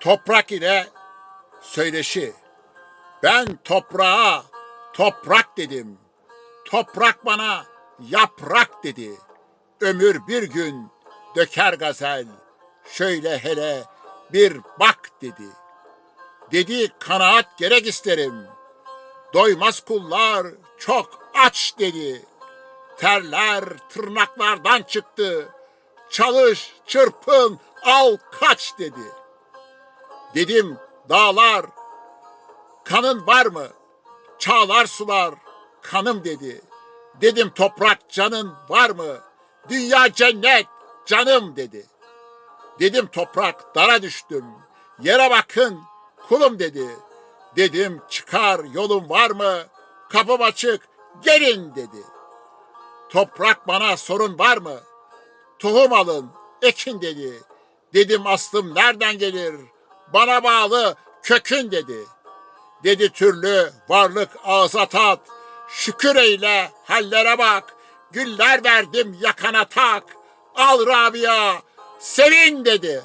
toprak ile söyleşi. Ben toprağa toprak dedim. Toprak bana yaprak dedi. Ömür bir gün döker gazel. Şöyle hele bir bak dedi. Dedi kanaat gerek isterim. Doymaz kullar çok aç dedi. Terler tırnaklardan çıktı. Çalış, çırpın, al kaç dedi. Dedim dağlar kanın var mı? Çağlar sular kanım dedi. Dedim toprak canın var mı? Dünya cennet canım dedi. Dedim toprak dara düştüm. Yere bakın kulum dedi. Dedim çıkar yolun var mı? Kapım açık gelin dedi. Toprak bana sorun var mı? Tohum alın ekin dedi. Dedim aslım nereden gelir? Bana bağlı kökün dedi. Dedi türlü varlık ağza tat. Şükür eyle hallere bak. Güller verdim yakana tak. Al Rabia sevin dedi.